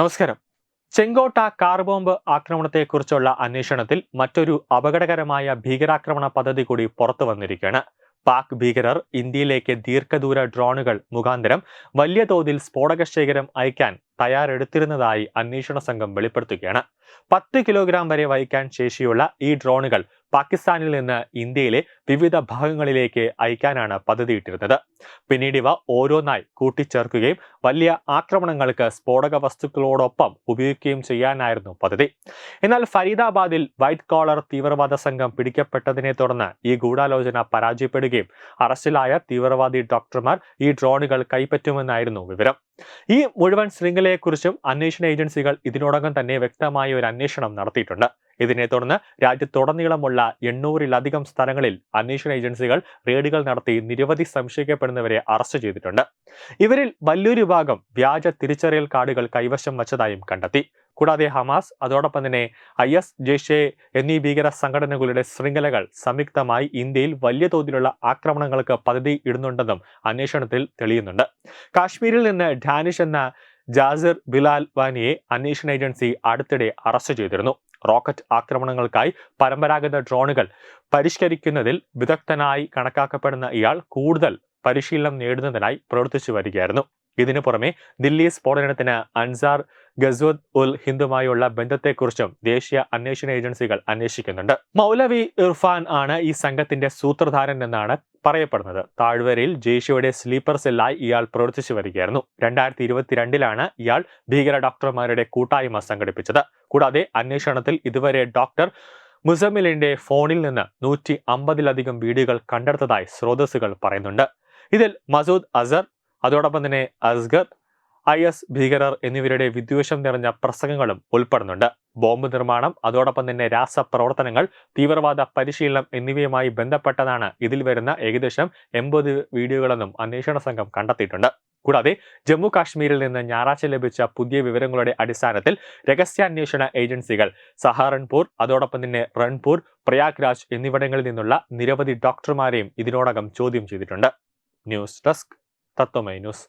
നമസ്കാരം. ചെങ്കോട്ട car bomb ആക്രമണത്തെക്കുറിച്ചുള്ള അന്വേഷണത്തിൽ മറ്റൊരു അപകടകരമായ ഭീകരാക്രമണ പദ്ധതി കൂടി പുറത്തു വന്നിരിക്കുകയാണ്. പാക് ഭീകരർ ഇന്ത്യയിലേക്ക് ദീർഘദൂര ഡ്രോണുകൾ മുഖാന്തരം വലിയ തോതിൽ സ്ഫോടക ശേഖരം അയക്കാൻ തയ്യാറെടുത്തിരുന്നതായി അന്വേഷണ സംഘം വെളിപ്പെടുത്തുകയാണ്. പത്ത് കിലോഗ്രാം വരെ വഹിക്കാൻ ശേഷിയുള്ള ഈ ഡ്രോണുകൾ പാകിസ്ഥാനിൽ നിന്ന് ഇന്ത്യയിലെ വിവിധ ഭാഗങ്ങളിലേക്ക് അയക്കാനാണ് പദ്ധതിയിട്ടിരുന്നത്. പിന്നീട് ഇവ ഓരോന്നായി കൂട്ടിച്ചേർക്കുകയും വലിയ ആക്രമണങ്ങൾക്ക് സ്ഫോടക വസ്തുക്കളോടൊപ്പം ഉപയോഗിക്കുകയും ചെയ്യാനായിരുന്നു പദ്ധതി. എന്നാൽ ഫരീദാബാദിൽ വൈറ്റ് കോളർ തീവ്രവാദ സംഘം പിടിക്കപ്പെട്ടതിനെ തുടർന്ന് ഈ ഗൂഢാലോചന പരാജയപ്പെടുകയും അറസ്റ്റിലായ തീവ്രവാദി ഡോക്ടർമാർ ഈ ഡ്രോണുകൾ കൈപ്പറ്റുമെന്നായിരുന്നു വിവരം. ഈ മുഴുവൻ ശൃംഖലയെക്കുറിച്ചും അന്വേഷണ ഏജൻസികൾ ഇതിനോടകം തന്നെ വ്യക്തമായ ഒരു അന്വേഷണം നടത്തിയിട്ടുണ്ട്. ഇതിനെ തുടർന്ന് രാജ്യത്തുടനീളമുള്ള എണ്ണൂറിലധികം സ്ഥലങ്ങളിൽ അന്വേഷണ ഏജൻസികൾ റെയ്ഡുകൾ നടത്തി നിരവധി സംശയിക്കപ്പെടുന്നവരെ അറസ്റ്റ് ചെയ്തിട്ടുണ്ട്. ഇവരിൽ വലിയൊരു ഭാഗം വ്യാജ തിരിച്ചറിയൽ കാർഡുകൾ കൈവശം വച്ചതായും കണ്ടെത്തി. കൂടാതെ ഹമാസ് അതോടൊപ്പം തന്നെ ഐ എസ് ജെയ്ഷെ എന്നീ ഭീകര സംഘടനകളുടെ ശൃംഖലകൾ സംയുക്തമായി ഇന്ത്യയിൽ വലിയ തോതിലുള്ള ആക്രമണങ്ങൾക്ക് പദ്ധതി ഇടുന്നുണ്ടെന്നും അന്വേഷണത്തിൽ തെളിയുന്നുണ്ട്. കാശ്മീരിൽ നിന്ന് ഡാനിഷ് എന്ന ജാസിർ ബിലാൽ വാനിയെ അന്വേഷണ ഏജൻസി അടുത്തിടെ അറസ്റ്റ് ചെയ്തിരുന്നു. റോക്കറ്റ് ആക്രമണങ്ങൾക്കായി പരമ്പരാഗത ഡ്രോണുകൾ. പരിഷ്കരിക്കുന്നതിൽ വിദഗ്ധനായി കണക്കാക്കപ്പെടുന്ന ഇയാൾ കൂടുതൽ പരിശീലനം നേടുന്നതിനായി പ്രവർത്തിച്ചു വരികയായിരുന്നു. ഇതിനു പുറമെ ദില്ലി സ്ഫോടനത്തിന് അൻസാർ ഗസ്വദ് ഉൽ ഹിന്ദുമായുള്ള ബന്ധത്തെക്കുറിച്ചും ദേശീയ അന്വേഷണ ഏജൻസികൾ അന്വേഷിക്കുന്നുണ്ട്. മൗലവി ഇർഫാൻ ആണ് ഈ സംഘത്തിന്റെ സൂത്രധാരൻ എന്നാണ് പറയപ്പെടുന്നത്. താഴ്വരയിൽ ജെയ്ഷയുടെ സ്ലീപ്പർ സെല്ലായി ഇയാൾ പ്രവർത്തിച്ചു വരികയായിരുന്നു. രണ്ടായിരത്തി ഇരുപത്തിരണ്ടിലാണ് ഇയാൾ ഭീകര ഡോക്ടർമാരുടെ കൂട്ടായ്മ സംഘടിപ്പിച്ചത്. കൂടാതെ അന്വേഷണത്തിൽ ഇതുവരെ ഡോക്ടർ മുസമിലിന്റെ ഫോണിൽ നിന്ന് നൂറ്റി അമ്പതിലധികം വീഡിയോകൾ കണ്ടെടുത്തതായി സ്രോതസ്സുകൾ പറയുന്നുണ്ട്. ഇതിൽ മസൂദ് അസർ അതോടൊപ്പം തന്നെ അസ്ഗർ ഐ എസ് ഭീകരർ എന്നിവരുടെ വിദ്വേഷം നിറഞ്ഞ പ്രസംഗങ്ങളും ഉൾപ്പെടുന്നുണ്ട്. ബോംബ് നിർമ്മാണം അതോടൊപ്പം തന്നെ രാസപ്രവർത്തനങ്ങൾ തീവ്രവാദ പരിശീലനം എന്നിവയുമായി ബന്ധപ്പെട്ടതാണ് ഇതിൽ വരുന്ന ഏകദേശം എൺപത് വീഡിയോകളെന്നും അന്വേഷണ സംഘം കണ്ടെത്തിയിട്ടുണ്ട്. കൂടാതെ ജമ്മു കാശ്മീരിൽ നിന്ന് ഞായറാഴ്ച ലഭിച്ച പുതിയ വിവരങ്ങളുടെ അടിസ്ഥാനത്തിൽ രഹസ്യാന്വേഷണ ഏജൻസികൾ സഹാറൻപൂർ അതോടൊപ്പം തന്നെ റൺപൂർ പ്രയാഗ്രാജ് എന്നിവിടങ്ങളിൽ നിന്നുള്ള നിരവധി ഡോക്ടർമാരെയും ഇതിനോടകം ചോദ്യം ചെയ്തിട്ടുണ്ട്. News desk Tatwamayi news.